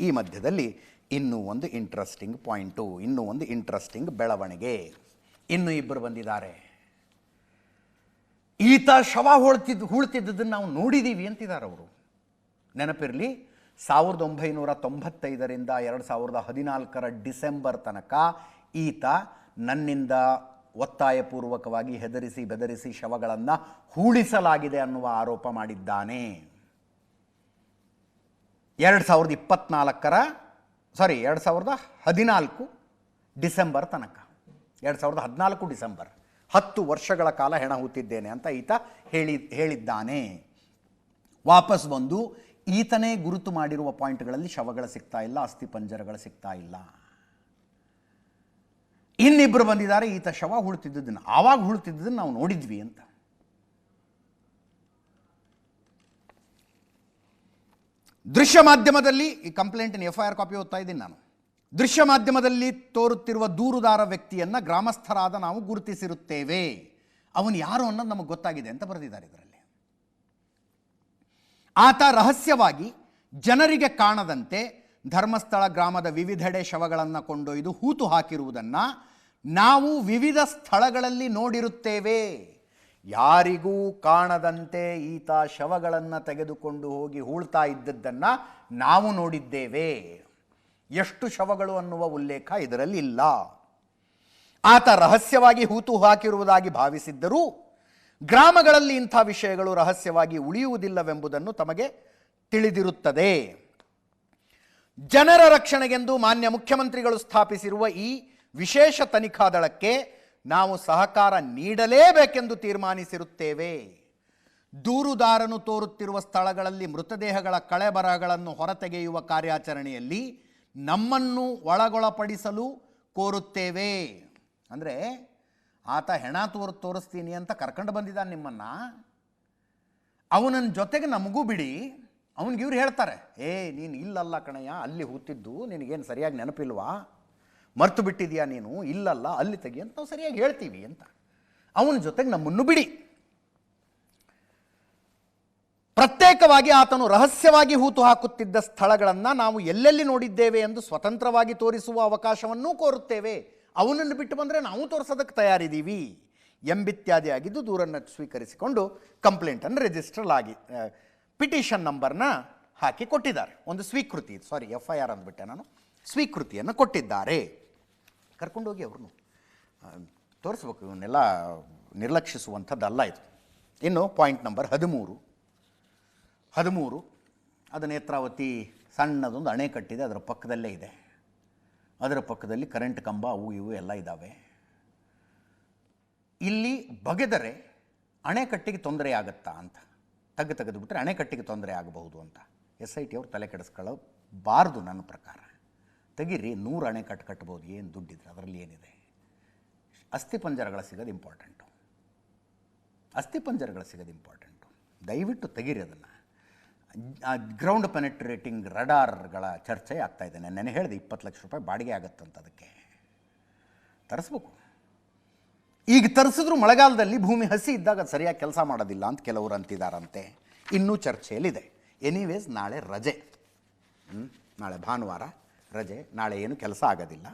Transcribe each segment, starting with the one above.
ಈ ಮಧ್ಯದಲ್ಲಿ ಇನ್ನೂ ಒಂದು ಇಂಟ್ರೆಸ್ಟಿಂಗ್ ಪಾಯಿಂಟು ಇನ್ನೂ ಒಂದು ಇಂಟ್ರೆಸ್ಟಿಂಗ್ ಬೆಳವಣಿಗೆ. ಇನ್ನೂ ಇಬ್ಬರು ಬಂದಿದ್ದಾರೆ. ಈತ ಶವ ಹೊಳ್ತಿದ್ದು ಹೂಳ್ತಿದ್ದದನ್ನು ನಾವು ನೋಡಿದ್ದೀವಿ ಅಂತಿದ್ದಾರೆ ಅವರು. ನೆನಪಿರಲಿ, ಸಾವಿರದ ಒಂಬೈನೂರ ತೊಂಬತ್ತೈದರಿಂದ ಎರಡು ಸಾವಿರದ ಹದಿನಾಲ್ಕರ ಡಿಸೆಂಬರ್ ತನಕ ಈತ ನನ್ನಿಂದ ಒತ್ತಾಯಪೂರ್ವಕವಾಗಿ ಹೆದರಿಸಿ ಬೆದರಿಸಿ ಶವಗಳನ್ನು ಹೂಳಿಸಲಾಗಿದೆ ಅನ್ನುವ ಆರೋಪ ಮಾಡಿದ್ದಾನೆ. ಎರಡು ಸಾವಿರದ ಇಪ್ಪತ್ನಾಲ್ಕರ ಸಾರಿ ಎರಡು ಸಾವಿರದ ಹದಿನಾಲ್ಕು ಡಿಸೆಂಬರ್ ತನಕ. ಎರಡು ಸಾವಿರದ ಹದಿನಾಲ್ಕು ಡಿಸೆಂಬರ್. ಹತ್ತು ವರ್ಷಗಳ ಕಾಲ ಹೆಣ ಹೂತಿದ್ದೇನೆ ಅಂತ ಈತ ಹೇಳಿ, ಹೇಳಿದ್ದಾನೆ. ವಾಪಸ್ ಬಂದು ಈತನೇ ಗುರುತು ಮಾಡಿರುವ ಪಾಯಿಂಟ್ಗಳಲ್ಲಿ ಶವಗಳು ಸಿಗ್ತಾ ಇಲ್ಲ, ಅಸ್ಥಿ ಪಂಜರಗಳು ಸಿಗ್ತಾ ಇಲ್ಲ. ಇನ್ನಿಬ್ಬರು ಬಂದಿದ್ದಾರೆ, ಈತ ಶವ ಹುಳ್ತಿದ್ದದನ್ನು ಆವಾಗ ಹುಳ್ತಿದ್ದದನ್ನು ನಾವು ನೋಡಿದ್ವಿ ಅಂತ. ದೃಶ್ಯ ಮಾಧ್ಯಮದಲ್ಲಿ ಈ ಕಂಪ್ಲೇಂಟಿನ ಎಫ್ ಐ ಆರ್ ಕಾಪಿ ಓದ್ತಾ ಇದ್ದೀನಿ ನಾನು. ದೃಶ್ಯ ಮಾಧ್ಯಮದಲ್ಲಿ ತೋರುತ್ತಿರುವ ದೂರುದಾರ ವ್ಯಕ್ತಿಯನ್ನು ಗ್ರಾಮಸ್ಥರಾದ ನಾವು ಗುರುತಿಸಿರುತ್ತೇವೆ. ಅವನು ಯಾರು ಅನ್ನೋದು ನಮಗೆ ಗೊತ್ತಾಗಿದೆ ಅಂತ ಬರೆದಿದ್ದಾರೆ ಇದರಲ್ಲಿ. ಆತ ರಹಸ್ಯವಾಗಿ ಜನರಿಗೆ ಕಾಣದಂತೆ ಧರ್ಮಸ್ಥಳ ಗ್ರಾಮದ ವಿವಿಧೆಡೆ ಶವಗಳನ್ನು ಕೊಂಡೊಯ್ದು ಹೂತು ಹಾಕಿರುವುದನ್ನು ನಾವು ವಿವಿಧ ಸ್ಥಳಗಳಲ್ಲಿ ನೋಡಿರುತ್ತೇವೆ. ಯಾರಿಗೂ ಕಾಣದಂತೆ ಈತ ಶವಗಳನ್ನು ತೆಗೆದುಕೊಂಡು ಹೋಗಿ ಹೂಳ್ತಾ ಇದ್ದದ್ದನ್ನು ನಾವು ನೋಡಿದ್ದೇವೆ. ಎಷ್ಟು ಶವಗಳು ಅನ್ನುವ ಉಲ್ಲೇಖ ಇದರಲ್ಲಿ ಇಲ್ಲ. ಆತ ರಹಸ್ಯವಾಗಿ ಹೂತು ಹಾಕಿರುವುದಾಗಿ ಭಾವಿಸಿದ್ದರೂ ಗ್ರಾಮಗಳಲ್ಲಿ ಇಂಥ ವಿಷಯಗಳು ರಹಸ್ಯವಾಗಿ ಉಳಿಯುವುದಿಲ್ಲವೆಂಬುದನ್ನು ತಮಗೆ ತಿಳಿದಿರುತ್ತದೆ. ಜನರ ರಕ್ಷಣೆಗೆಂದು ಮಾನ್ಯ ಮುಖ್ಯಮಂತ್ರಿಗಳು ಸ್ಥಾಪಿಸಿರುವ ಈ ವಿಶೇಷ ತನಿಖಾ ದಳಕ್ಕೆ ನಾವು ಸಹಕಾರ ನೀಡಲೇಬೇಕೆಂದು ತೀರ್ಮಾನಿಸಿರುತ್ತೇವೆ. ದೂರುದಾರನು ತೋರುತ್ತಿರುವ ಸ್ಥಳಗಳಲ್ಲಿ ಮೃತದೇಹಗಳ ಕಳೆಬರಹಗಳನ್ನು ಹೊರತೆಗೆಯುವ ಕಾರ್ಯಾಚರಣೆಯಲ್ಲಿ ನಮ್ಮನ್ನು ಒಳಗೊಳಪಡಿಸಲು ಕೋರುತ್ತೇವೆ. ಅಂದರೆ, ಆತ ಹೆಣ ತೋರ್, ತೋರಿಸ್ತೀನಿ ಅಂತ ಕರ್ಕೊಂಡು ಬಂದಿದ್ದಾನೆ ನಿಮ್ಮನ್ನು. ಅವನನ್ನ ಜೊತೆಗೆ ನಮಗೂ ಬಿಡಿ. ಅವನಿಗೆ ಇವ್ರು ಹೇಳ್ತಾರೆ, ಏ, ನೀನು ಇಲ್ಲಲ್ಲ ಕಣಯ್ಯ, ಅಲ್ಲಿ ಹೂತಿದ್ದು ನಿನಗೇನು ಸರಿಯಾಗಿ ನೆನಪಿಲ್ವಾ? ಮರ್ತು ಬಿಟ್ಟಿದ್ಯಾ ನೀನು? ಇಲ್ಲಲ್ಲ, ಅಲ್ಲಿ ತೆಗಿ ಅಂತ ನಾವು ಸರಿಯಾಗಿ ಹೇಳ್ತೀವಿ ಅಂತ. ಅವನ ಜೊತೆಗೆ ನಮ್ಮನ್ನು ಬಿಡಿ. ಪ್ರತ್ಯೇಕವಾಗಿ ಆತನು ರಹಸ್ಯವಾಗಿ ಹೂತು ಹಾಕುತ್ತಿದ್ದ ಸ್ಥಳಗಳನ್ನು ನಾವು ಎಲ್ಲೆಲ್ಲಿ ನೋಡಿದ್ದೇವೆ ಎಂದು ಸ್ವತಂತ್ರವಾಗಿ ತೋರಿಸುವ ಅವಕಾಶವನ್ನೂ ಕೋರುತ್ತೇವೆ. ಅವನನ್ನು ಬಿಟ್ಟು ಬಂದರೆ ನಾವು ತೋರಿಸೋದಕ್ಕೆ ತಯಾರಿದ್ದೀವಿ. ಎಂಬಿತ್ಯಾದಿಯಾಗಿದ್ದು ದೂರನ್ನು ಸ್ವೀಕರಿಸಿಕೊಂಡು ಕಂಪ್ಲೇಂಟನ್ನು ರಿಜಿಸ್ಟರ್ ಆಗಿ ಪಿಟಿಷನ್ ನಂಬರ್ನ ಹಾಕಿ ಕೊಟ್ಟಿದ್ದಾರೆ. ಒಂದು ಸ್ವೀಕೃತಿ ಸಾರಿ ಎಫ್ ಐ ಆರ್ ಅಂದ್ಬಿಟ್ಟೆ ನಾನು. ಸ್ವೀಕೃತಿಯನ್ನು ಕೊಟ್ಟಿದ್ದಾರೆ. ಕರ್ಕೊಂಡೋಗಿ ಅವ್ರನ್ನು. ತೋರಿಸ್ಬೇಕು, ಇವನ್ನೆಲ್ಲ ನಿರ್ಲಕ್ಷಿಸುವಂಥದ್ದಲ್ಲ ಇದು. ಇನ್ನು ಪಾಯಿಂಟ್ ನಂಬರ್ ಹದಿಮೂರು. ಹದಿಮೂರು, ಅದು ನೇತ್ರಾವತಿ ಸಣ್ಣದೊಂದು ಅಣೆಕಟ್ಟಿದೆ, ಅದರ ಪಕ್ಕದಲ್ಲೇ ಇದೆ. ಅದರ ಪಕ್ಕದಲ್ಲಿ ಕರೆಂಟ್ ಕಂಬ, ಅವು ಇವು ಎಲ್ಲ ಇದ್ದಾವೆ ಇಲ್ಲಿ ಬಗೆದರೆ ಅಣೆಕಟ್ಟಿಗೆ ತೊಂದರೆ ಆಗುತ್ತಾ ಅಂತ. ತಗ್ಗು ತೆಗೆದುಬಿಟ್ರೆ ಅಣೆಕಟ್ಟಿಗೆ ತೊಂದರೆ ಆಗಬಹುದು ಅಂತ. ಎಸ್ ಐ ಟಿ ಅವ್ರು ತಲೆ ಕೆಡಿಸ್ಕೊಳ್ಳಬಾರ್ದು ನನ್ನ ಪ್ರಕಾರ. ತೆಗೀರಿ, ನೂರು ಅಣೆಕಟ್ಟು ಕಟ್ಬೋದು, ಏನು ದುಡ್ಡಿದ್ರೆ ಅದರಲ್ಲಿ ಏನಿದೆ? ಅಸ್ಥಿಪಂಜರಗಳು ಸಿಗೋದು ಇಂಪಾರ್ಟೆಂಟು ಅಸ್ಥಿಪಂಜರಗಳು ಸಿಗೋದು ಇಂಪಾರ್ಟೆಂಟು ದಯವಿಟ್ಟು ತೆಗೀರಿ ಅದನ್ನು. ಗ್ರೌಂಡ್ ಪೆನೆಟ್ರೇಟಿಂಗ್ ರಡಾರ್ಗಳ ಚರ್ಚೆ ಆಗ್ತಾ ಇದೆ. ನೆನೆ ಹೇಳಿದೆ, ಇಪ್ಪತ್ತು ಲಕ್ಷ ರೂಪಾಯಿ ಬಾಡಿಗೆ ಆಗುತ್ತಂತ ಅದಕ್ಕೆ. ತರಿಸ್ಬೇಕು. ಈಗ ತರಿಸಿದ್ರು ಮಳೆಗಾಲದಲ್ಲಿ ಭೂಮಿ ಹಸಿ ಇದ್ದಾಗ ಸರಿಯಾಗಿ ಕೆಲಸ ಮಾಡೋದಿಲ್ಲ ಅಂತ ಕೆಲವರು ಅಂತಿದ್ದಾರಂತೆ ಇನ್ನೂ ಚರ್ಚೆಯಲ್ಲಿದೆ. ಎನಿವೇಸ್ ನಾಳೆ ರಜೆ. ನಾಳೆ ಭಾನುವಾರ. ರಜೆ, ನಾಳೆ ಏನು ಕೆಲಸ ಆಗೋದಿಲ್ಲ.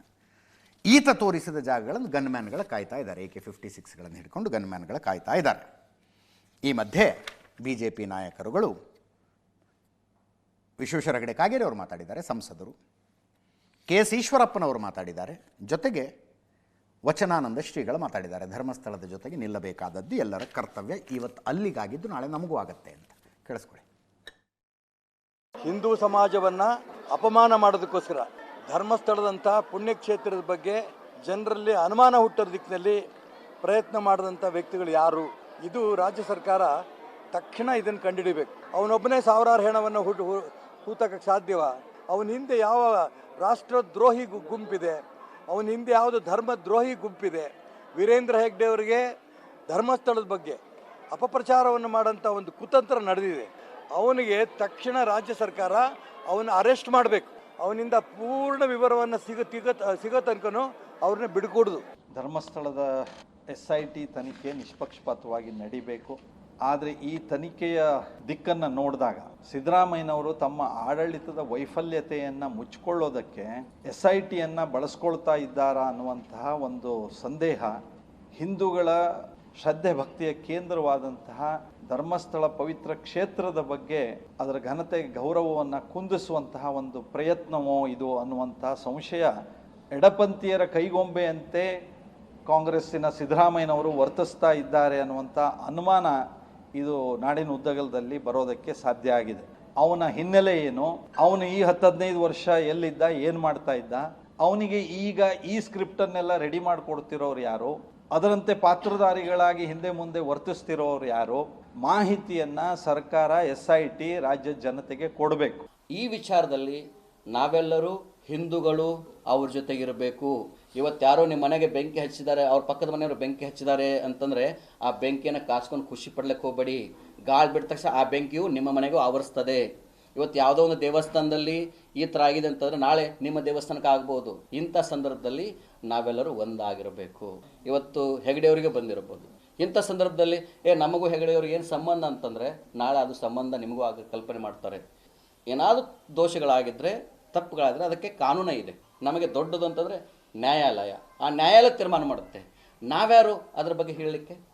ಈತ ತೋರಿಸಿದ ಜಾಗಗಳನ್ನು ಗನ್ಮ್ಯಾನ್ಗಳು ಕಾಯ್ತಾ ಇದ್ದಾರೆ. ಎ ಕೆ ಫಿಫ್ಟಿ ಸಿಕ್ಸ್ಗಳನ್ನು ಹಿಡ್ಕೊಂಡು ಗನ್ಮ್ಯಾನ್ಗಳು ಕಾಯ್ತಾ ಇದ್ದಾರೆ. ಈ ಮಧ್ಯೆ ಬಿ ಜೆ ಪಿ ನಾಯಕರುಗಳು ವಿಶ್ವೇಶ್ವರ ಹೆಗಡೆ ಕಾಗೇರಿ ಅವರು ಮಾತಾಡಿದ್ದಾರೆ, ಸಂಸದರು. ಕೆ ಎಸ್ ಈಶ್ವರಪ್ಪನವರು ಮಾತಾಡಿದ್ದಾರೆ. ಜೊತೆಗೆ ವಚನಾನಂದ ಶ್ರೀಗಳು ಮಾತಾಡಿದ್ದಾರೆ. ಧರ್ಮಸ್ಥಳದ ಜೊತೆಗೆ ನಿಲ್ಲಬೇಕಾದದ್ದು ಎಲ್ಲರ ಕರ್ತವ್ಯ ಇವತ್ತು ಅಲ್ಲಿಗಾಗಿದ್ದು ನಾಳೆ ನಮಗೂ ಆಗತ್ತೆ ಅಂತ. ಕೇಳಿಸ್ಕೊಳ್ಳಿ. ಹಿಂದೂ ಸಮಾಜವನ್ನ ಅಪಮಾನ ಮಾಡೋದಕ್ಕೋಸ್ಕರ. ಧರ್ಮಸ್ಥಳದಂತಹ ಪುಣ್ಯಕ್ಷೇತ್ರದ ಬಗ್ಗೆ ಜನರಲ್ಲಿ ಅನುಮಾನ ಹುಟ್ಟೋ ದಿಕ್ಕಿನಲ್ಲಿ ಪ್ರಯತ್ನ ಮಾಡಿದಂಥ ವ್ಯಕ್ತಿಗಳು ಯಾರು? ಇದು ರಾಜ್ಯ ಸರ್ಕಾರ ತಕ್ಷಣ ಇದನ್ನು ಕಂಡುಹಿಡಿಬೇಕು. ಅವನೊಬ್ಬನೇ ಸಾವಿರಾರು ಹೆಣವನ್ನು ಹುಟ್ಟು ಹೂತಕ್ಕೆ ಸಾಧ್ಯವ? ಅವನ ಹಿಂದೆ ಯಾವ ರಾಷ್ಟ್ರದ್ರೋಹಿ ಗುಂಪಿದೆ? ಅವನ ಹಿಂದೆ ಯಾವುದು ಧರ್ಮದ್ರೋಹಿ ಗುಂಪಿದೆ? ವೀರೇಂದ್ರ ಹೆಗ್ಡೆ ಅವರಿಗೆ ಧರ್ಮಸ್ಥಳದ ಬಗ್ಗೆ ಅಪಪ್ರಚಾರವನ್ನು ಮಾಡೋಂಥ ಒಂದು ಕುತಂತ್ರ ನಡೆದಿದೆ. ಅವನಿಗೆ ತಕ್ಷಣ ರಾಜ್ಯ ಸರ್ಕಾರ ಅವನ್ನ ಅರೆಸ್ಟ್ ಮಾಡಬೇಕು. ಅವನಿಂದ ಪೂರ್ಣ ವಿವರವನ್ನು ಸಿಗ, ತಿಗ, ಸಿಗೋ ತನಕನೂ ಅವ್ರನ್ನ ಬಿಡ್ಕೊಡೋದು. ಧರ್ಮಸ್ಥಳದ ಎಸ್ ಐ ಟಿ ತನಿಖೆ ನಿಷ್ಪಕ್ಷಪಾತವಾಗಿ ನಡಿಬೇಕು. ಆದರೆ ಈ ತನಿಖೆಯ ದಿಕ್ಕನ್ನು ನೋಡಿದಾಗ ಸಿದ್ದರಾಮಯ್ಯನವರು ತಮ್ಮ ಆಡಳಿತದ ವೈಫಲ್ಯತೆಯನ್ನು ಮುಚ್ಚಿಕೊಳ್ಳೋದಕ್ಕೆ ಎಸ್ ಐ ಟಿಯನ್ನು ಬಳಸ್ಕೊಳ್ತಾ ಇದ್ದಾರಾ ಅನ್ನುವಂತಹ ಒಂದು ಸಂದೇಹ ಹಿಂದೂಗಳ ಶ್ರದ್ಧೆ ಭಕ್ತಿಯ ಕೇಂದ್ರವಾದಂತಹ ಧರ್ಮಸ್ಥಳ ಪವಿತ್ರ ಕ್ಷೇತ್ರದ ಬಗ್ಗೆ ಅದರ ಘನತೆ ಗೌರವವನ್ನು ಕುಂದಿಸುವಂತಹ ಒಂದು ಪ್ರಯತ್ನವೋ ಇದು ಅನ್ನುವಂತಹ ಸಂಶಯ ಎಡಪಂಥೀಯರ ಕೈಗೊಂಬೆಯಂತೆ ಕಾಂಗ್ರೆಸ್ಸಿನ ಸಿದ್ದರಾಮಯ್ಯನವರು ವರ್ತಿಸ್ತಾ ಇದ್ದಾರೆ ಅನ್ನುವಂಥ ಅನುಮಾನ ಇದು ನಾಡಿನ ಉದ್ದಗಲದಲ್ಲಿ ಬರೋದಕ್ಕೆ ಸಾಧ್ಯ ಆಗಿದೆ. ಅವನ ಹಿನ್ನೆಲೆ ಏನು? ಅವನು ಈ ಹತ್ತು ಹದಿನೈದು ವರ್ಷ ಎಲ್ಲಿದ್ದ? ಏನು ಮಾಡ್ತಾ ಇದ್ದ? ಅವನಿಗೆ ಈಗ ಈ ಸ್ಕ್ರಿಪ್ಟನ್ನೆಲ್ಲ ರೆಡಿ ಮಾಡಿಕೊಡ್ತಿರೋರು ಯಾರು? ಅದರಂತೆ ಪಾತ್ರಧಾರಿಗಳಾಗಿ ಹಿಂದೆ ಮುಂದೆ ವರ್ತಿಸ್ತಿರೋರು ಯಾರು? ಮಾಹಿತಿಯನ್ನ ಸರ್ಕಾರ, ಎಸ್ ಐ ಟಿ ರಾಜ್ಯದ ಜನತೆಗೆ ಕೊಡಬೇಕು. ಈ ವಿಚಾರದಲ್ಲಿ ನಾವೆಲ್ಲರೂ ಹಿಂದೂಗಳು ಅವ್ರ ಜೊತೆಗಿರಬೇಕು. ಇವತ್ತು ಯಾರೋ ನಿಮ್ಮ ಮನೆಗೆ ಬೆಂಕಿ ಹಚ್ಚಿದ್ದಾರೆ, ಅವ್ರ ಪಕ್ಕದ ಮನೆಯವರು ಬೆಂಕಿ ಹಚ್ಚಿದ್ದಾರೆ ಅಂತಂದ್ರೆ ಆ ಬೆಂಕಿಯನ್ನು ಕಾಸ್ಕೊಂಡು ಖುಷಿ ಪಡ್ಲಿಕ್ಕೆ ಹೋಗಬೇಡಿ. ಗಾಳಿ ಬಿಟ್ಟ ತಕ್ಷಣ ಆ ಬೆಂಕಿಯು ನಿಮ್ಮ ಮನೆಗೂ ಆವರಿಸ್ತದೆ. ಇವತ್ತು ಯಾವುದೋ ಒಂದು ದೇವಸ್ಥಾನದಲ್ಲಿ ಈ ಥರ ಆಗಿದೆ ಅಂತಂದರೆ ನಾಳೆ ನಿಮ್ಮ ದೇವಸ್ಥಾನಕ್ಕೆ ಆಗ್ಬೋದು. ಇಂಥ ಸಂದರ್ಭದಲ್ಲಿ ನಾವೆಲ್ಲರೂ ಒಂದಾಗಿರಬೇಕು. ಇವತ್ತು ಹೆಗಡೆಯವರಿಗೆ ಬಂದಿರಬಹುದು. ಇಂಥ ಸಂದರ್ಭದಲ್ಲಿ, ಏ, ನಮಗೂ ಹೆಗಡೆಯವ್ರಿಗೆ ಏನು ಸಂಬಂಧ? ಅಂತಂದರೆ, ನಾಳೆ ಅದು ಸಂಬಂಧ ನಿಮಗೂ ಆಗ ಕಲ್ಪನೆ ಮಾಡ್ತಾರೆ. ಏನಾದರೂ ದೋಷಗಳಾಗಿದ್ದರೆ ತಪ್ಪುಗಳಾದರೆ ಅದಕ್ಕೆ ಕಾನೂನೇ ಇದೆ. ನಮಗೆ ದೊಡ್ಡದು ಅಂತಂದರೆ ನ್ಯಾಯಾಲಯ. ಆ ನ್ಯಾಯಾಲಯ ತೀರ್ಮಾನ ಮಾಡುತ್ತೆ. ನಾವ್ಯಾರು ಅದ್ರ ಬಗ್ಗೆ ಹೇಳಲಿಕ್ಕೆ?